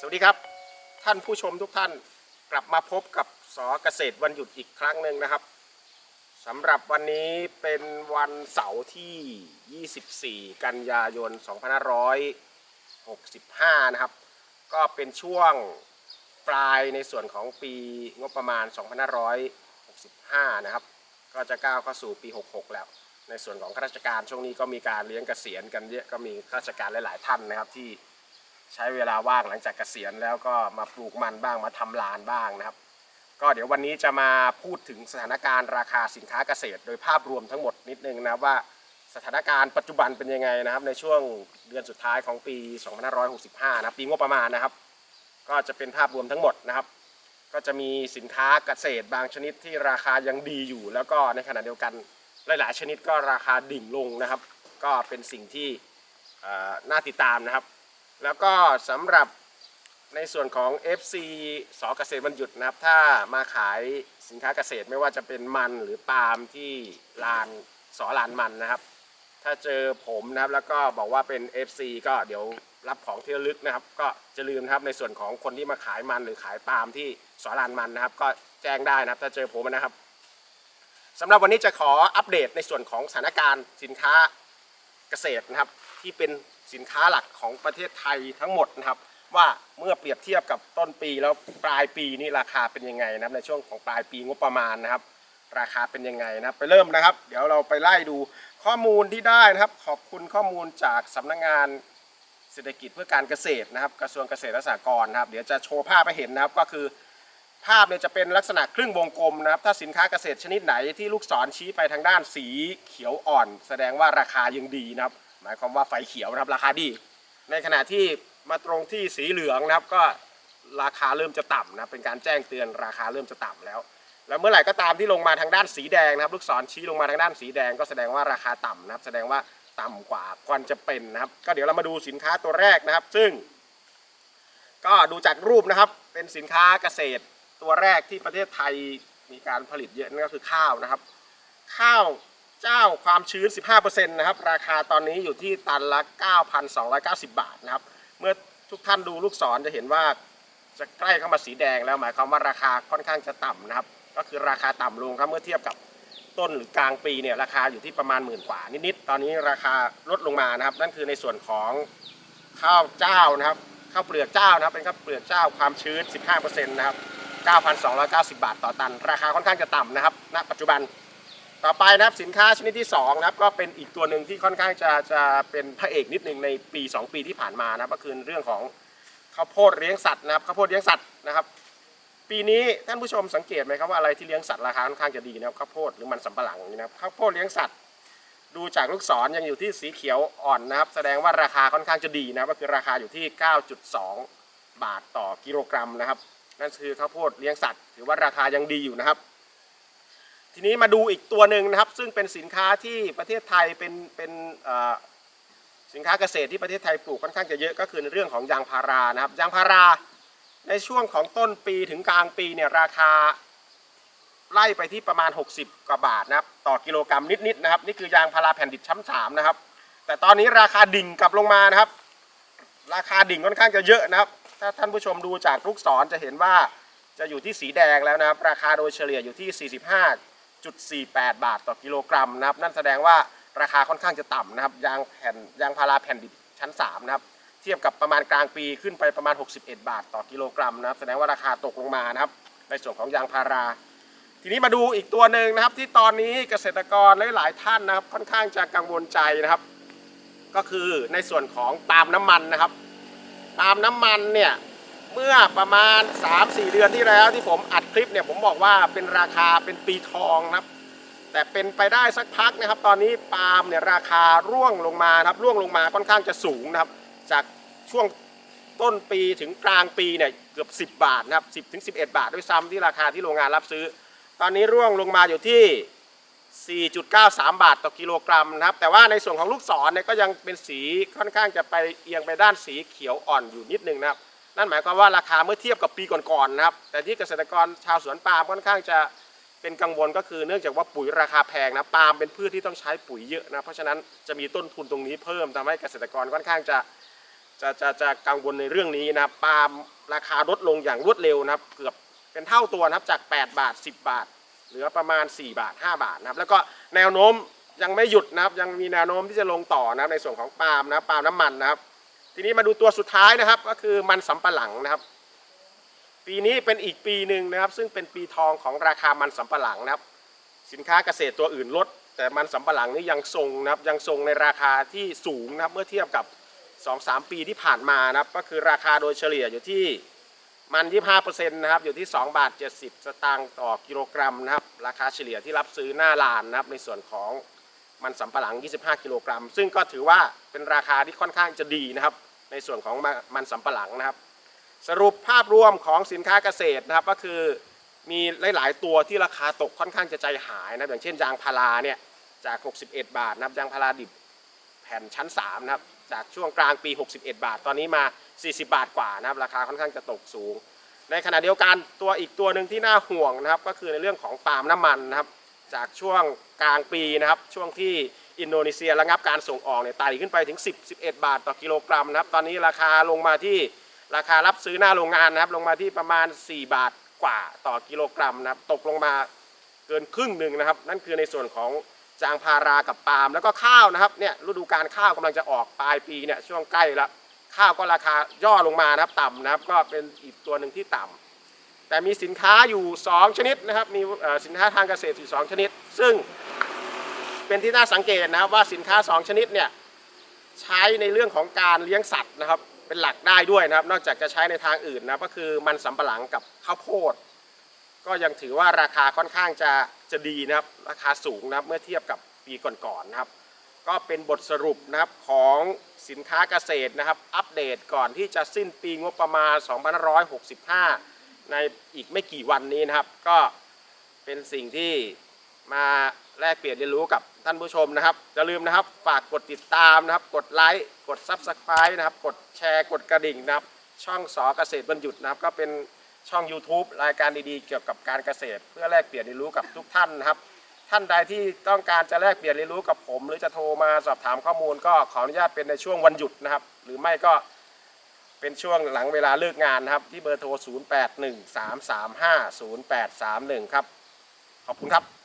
สวัสดีครับ ท่านผู้ชมทุกท่านกลับมาพบกับสอเกษตรวันหยุดอีกครั้งหนึ่งนะครับสำหรับวันนี้เป็นวันเสาร์ที่ 24 กันยายน 2565 นะครับ ก็เป็นช่วงปลายในส่วนของปีงบประมาณ 2565 นะครับ ก็จะก้าวเข้าสู่ปี 66 แล้ว ในส่วนของข้าราชการช่วงนี้ก็มีการเลี้ยงเกษียณกันเยอะก็มีข้าราชการหลาย ๆ ท่านนะครับที่ ใช้เวลาว่างหลังจากเกษียณแล้วก็มาปลูกมันบ้างมาทำลานบ้างนะครับ ก็เดี๋ยววันนี้จะมาพูดถึงสถานการณ์ราคาสินค้าเกษตร โดยภาพรวมทั้งหมดนิดนึงนะว่าสถานการณ์ปัจจุบันเป็นยังไงนะครับ ในช่วงเดือนสุดท้ายของปี 2565 นะปีงบประมาณนะครับ ก็จะเป็นภาพรวมทั้งหมดนะครับ ก็จะมีสินค้าเกษตรบางชนิดที่ราคายังดีอยู่ แล้วก็ในขณะเดียวกันหลาย ๆ ชนิดก็ราคาดิ่งลงนะครับ ก็เป็นสิ่งที่น่าติดตามนะครับ แล้วก็สำหรับในส่วนของ FC สอเกษตรวันหยุดนะครับ ถ้ามาขายสินค้าเกษตรไม่ว่าจะเป็นมันหรือปาล์มที่ลานสอลานมันนะครับ ถ้าเจอผมนะครับแล้วก็บอกว่าเป็น FC ก็เดี๋ยวรับของเที่ระลึกนะครับ ก็จะลืมนะครับในส่วนของคนที่มาขายมันหรือขายปาล์มที่สอลานมันนะครับ ก็แจ้งได้นะครับ ถ้าเจอผมนะครับสำหรับวันนี้จะขออัปเดตในส่วนของสถานการณ์สินค้าเกษตรนะครับ ที่เป็น สินค้าหลักของประเทศไทยทั้งหมดนะครับ ว่าเมื่อเปรียบเทียบกับต้นปีแล้วปลายปีนี่ราคาเป็นยังไงนะครับ ในช่วงของปลายปีงบประมาณนะครับ ราคาเป็นยังไงนะครับไปเริ่มนะครับ เดี๋ยวเราไปไล่ดูข้อมูลที่ได้นะครับ ขอบคุณข้อมูลจากสำนักงานเศรษฐกิจเพื่อการเกษตรนะครับ กระทรวงเกษตรและสหกรณ์นะครับ เดี๋ยวจะโชว์ภาพให้เห็นนะครับก็คือภาพเนี่ยจะเป็นลักษณะครึ่งวงกลมนะครับ ถ้าสินค้าเกษตรชนิดไหนที่ลูกศรชี้ไปทางด้านสีเขียวอ่อน แสดงว่าราคายังดีนะครับ มายความว่าไฟเขียวนะครับราคาดี ในขณะที่มาตรงที่สีเหลืองนะครับก็ราคาเริ่มจะต่ำนะเป็นการแจ้งเตือนราคาเริ่มจะต่ำแล้ว แล้วเมื่อไหร่ก็ตามที่ลงมาทางด้านสีแดงนะครับ ลูกศรชี้ลงมาทางด้านสีแดงก็แสดงว่าราคาต่ำนะครับ แสดงว่าต่ำกว่าควรจะเป็นนะครับ ก็เดี๋ยวเรามาดูสินค้าตัวแรกนะครับ ซึ่ง ก็ดูจากรูปนะครับ เป็นสินค้าเกษตรตัวแรกที่ประเทศไทยมีการผลิตเยอะนั่นก็คือข้าวนะครับ ข้าว เจ้าความชื้น 15%นะครับราคาตอนนี้อยู่ที่ตันละ 9,290 บาทนะครับเมื่อทุกท่านดูลูกศรจะเห็นว่าจะใกล้เข้ามาสีแดงแล้วหมายความว่าราคาค่อนข้างจะต่ำนะครับ ก็คือราคาต่ำลงครับเมื่อเทียบกับต้นหรือกลางปีเนี่ยราคาอยู่ที่ประมาณหมื่นกว่านิดๆตอนนี้ราคาลดลงมานะครับ นั่นคือในส่วนของข้าวเจ้านะครับข้าวเปลือกเจ้านะครับเป็นข้าวเปลือกเจ้าความชื้น 15%นะครับ 9,290 บาทต่อตัน ราคาค่อนข้างจะต่ำนะครับณปัจจุบัน ต่อไปนะครับสินค้าชนิดที่2นะครับก็เป็นอีกตัวหนึ่งที่ค่อนข้างจะจะเป็นพระเอกนิดหนึ่งในปี 2 ปีที่ผ่านมานะครับก็คือเรื่องของข้าวโพดเลี้ยงสัตว์นะครับข้าวโพดเลี้ยงสัตว์นะครับ ปีนี้ท่านผู้ชมสังเกตไหมครับว่าอะไรที่เลี้ยงสัตว์ราคาค่อนข้างจะดีนะครับข้าวโพดหรือมันสำปะหลังนี่นะครับข้าวโพดเลี้ยงสัตว์ ดูจากลูกศรยังอยู่ที่สีเขียวอ่อนนะครับ แสดงว่าราคาค่อนข้างจะดีนะก็คือราคาอยู่ที่ 9.2 บาทต่อกิโลกรัมนะครับ นั่นคือข้าวโพดเลี้ยงสัตว์ ถือว่าราคายังดีอยู่นะครับ ทีนี้มาดูอีกตัวหนึ่งนะครับ ซึ่งเป็นสินค้าที่ประเทศไทยเป็นเป็นสินค้าเกษตรที่ประเทศไทยปลูกค่อนข้างจะเยอะก็คือในเรื่องของยางพารานะครับ ยางพาราในช่วงของต้นปีถึงกลางปีเนี่ยราคาไล่ไปที่ประมาณ 60 กว่าบาทนะครับ ต่อกิโลกรัมนิดๆนะครับ นี่คือยางพาราแผ่นดิบช้ำสามนะครับ แต่ตอนนี้ราคาดิ่งกลับลงมานะครับ ราคาดิ่งค่อนข้างจะเยอะนะครับ ถ้าท่านผู้ชมดูจากลูกศรจะเห็นว่าจะอยู่ที่สีแดงแล้วนะครับ ราคาโดยเฉลี่ยอยู่ที่ 45.48 บาทต่อกิโลกรัมนะครับ นั่นแสดงว่าราคาค่อนข้างจะต่ำนะครับ ยางแผ่นยางพาราแผ่นดิบชั้น 3 นะครับ เทียบกับประมาณกลางปีขึ้นไปประมาณ 61 บาทต่อกิโลกรัมนะครับ แสดงว่าราคาตกลงมานะครับ ในส่วนของยางพารา ทีนี้มาดูอีกตัวหนึ่งนะครับ ที่ตอนนี้เกษตรกรหลายๆท่านนะครับ ค่อนข้างจะกังวลใจนะครับ ก็คือในส่วนของปาล์มน้ำมันนะครับปาล์มน้ำมันเนี่ย เมื่อประมาณ 3-4 เดือนที่แล้วที่ผมอัดคลิปเนี่ยผมบอกว่าเป็นราคาเป็นปีทองนะครับแต่เป็นไปได้สักพักนะครับ ตอนนี้ปาล์มเนี่ยราคาร่วงลงมาครับร่วงลงมาค่อนข้างจะสูงนะครับ จากช่วงต้นปีถึงกลางปีเนี่ยเกือบ 10 บาทนะครับ10ถึง11 บาทด้วยซ้ำที่ราคาที่โรงงานรับซื้อ ตอนนี้ร่วงลงมาอยู่ที่ 4.93 บาทต่อกิโลกรัมนะครับ แต่ว่าในส่วนของลูกศรเนี่ยก็ยังเป็นสีค่อนข้างจะไปเอียงไปด้านสีเขียวอ่อนอยู่นิดนึงนะครับ นั่นหมายความว่าราคาเมื่อเทียบกับปีก่อนๆนะครับ แต่ที่เกษตรกรชาวสวนปาล์มค่อนข้างจะเป็นกังวลก็คือเนื่องจากว่าปุ๋ยราคาแพงนะปาล์มเป็นพืชที่ต้องใช้ปุ๋ยเยอะนะเพราะฉะนั้นจะมีต้นทุนตรงนี้เพิ่มทำให้เกษตรกรค่อนข้างจะจะจะจะกังวลในเรื่องนี้นะปาล์มราคาลดลงอย่างรวดเร็วนะครับ เกือบเป็นเท่าตัวนะครับจาก 8 บาท 10 บาท เหลือประมาณ 4 บาท 5 บาทนะครับ แล้วก็แนวโน้มยังไม่หยุดนะครับยังมีแนวโน้มที่จะลงต่อนะครับในส่วนของปาล์มนะปาล์มน้ำมันนะครับ ทีนี้มาดูตัวสุดท้ายนะครับ ก็คือมันสำปะหลังนะครับ ปีนี้เป็นอีกปีหนึ่งนะครับ ซึ่งเป็นปีทองของราคามันสำปะหลังนะครับ สินค้าเกษตรตัวอื่นลด แต่มันสำปะหลังนี่ยังทรงนะครับ ยังทรงในราคาที่สูงนะครับ เมื่อเทียบกับ 2-3 ปีที่ผ่านมานะครับ ก็คือราคาโดยเฉลี่ยอยู่ที่มัน 25%นะครับ อยู่ที่ 2 บาท 70 สตางค์ต่อกิโลกรัมนะครับ ราคาเฉลี่ยที่รับซื้อหน้าลานนะครับ ในส่วนของมันสำปะหลัง 25 กิโลกรัม ซึ่งก็ถือว่าเป็นราคาที่ค่อนข้างจะดีนะครับ ในส่วนของมันสำปะหลังนะครับ สรุปภาพรวมของสินค้าเกษตรนะครับ ก็คือมีหลาย ๆ ตัวที่ราคาตกค่อนข้างจะใจหายนะอย่างเช่นยางพาราเนี่ยจาก 61 บาทนะครับยางพาราดิบแผ่นชั้น3นะครับจากช่วงกลางปี 61 บาท ตอนนี้มา 40 บาทกว่านะครับ ราคาค่อนข้างจะตกสูง ในขณะเดียวกันตัวอีกตัวหนึ่งที่น่าห่วงนะครับ ก็คือในเรื่องของปาล์มน้ำมันนะครับ จากช่วงกลางปีนะครับ ช่วงที่ อินโดนีเซียระงับการส่งออกเนี่ยไต่ขึ้นไปถึง 10 11 บาทต่อกิโลกรัมนะครับ ตอนนี้ราคาลงมาที่ราคารับซื้อหน้าโรงงานนะครับ ลงมาที่ประมาณ 4 บาทกว่าต่อกิโลกรัมนะครับ ตกลงมาเกินครึ่งหนึ่งนะครับ นั่นคือในส่วนของจางพารากับปาล์มแล้วก็ข้าวนะครับเนี่ยฤดูการข้าวกำลังจะออกปลายปีเนี่ยช่วงใกล้แล้วข้าวก็ราคาย่อลงมานะครับต่ำนะครับ ก็เป็นอีกตัวหนึ่งที่ต่ำแต่มีสินค้าอยู่ 2 ชนิดนะครับ มีสินค้าทางเกษตรอยู่ 2 ชนิด ซึ่ง เป็นที่น่าสังเกตนะครับว่าสินค้า 2 ชนิดเนี่ยใช้ในเรื่องของการเลี้ยงสัตว์นะครับเป็นหลักได้ด้วยนะครับ นอกจากจะใช้ในทางอื่นนะก็คือมันสำปะหลังกับข้าวโพด ก็ยังถือว่าราคาค่อนข้างจะจะดีนะครับ ราคาสูงนะครับเมื่อเทียบกับปีก่อนๆนะครับ ก็เป็นบทสรุปนะครับของสินค้าเกษตรนะครับ อัปเดตก่อนที่จะสิ้นปีงบประมาณ 2565 ในอีกไม่กี่วันนี้นะครับ ก็เป็นสิ่งที่มาแลกเปลี่ยนเรียนรู้กับ ท่านผู้ชมนะครับอย่าลืมนะครับฝากกดติดตามนะครับ กดไลค์กด Subscribe นะครับ กดแชร์กดกระดิ่งนะครับ ช่องสอเกษตรบรรยุทธ์นะครับ ก็เป็นช่อง YouTube รายการดีๆ เกี่ยวกับการเกษตร เพื่อแลกเปลี่ยนเรียนรู้กับทุกท่านนะครับ ท่านใดที่ต้องการจะแลกเปลี่ยนเรียนรู้กับผม หรือจะโทรมาสอบถามข้อมูล ก็ขออนุญาตเป็นในช่วงวันหยุดนะครับ หรือไม่ก็เป็นช่วงหลังเวลาเลิกงานนะครับ ที่เบอร์โทร 0813350831 ครับ ขอบคุณครับ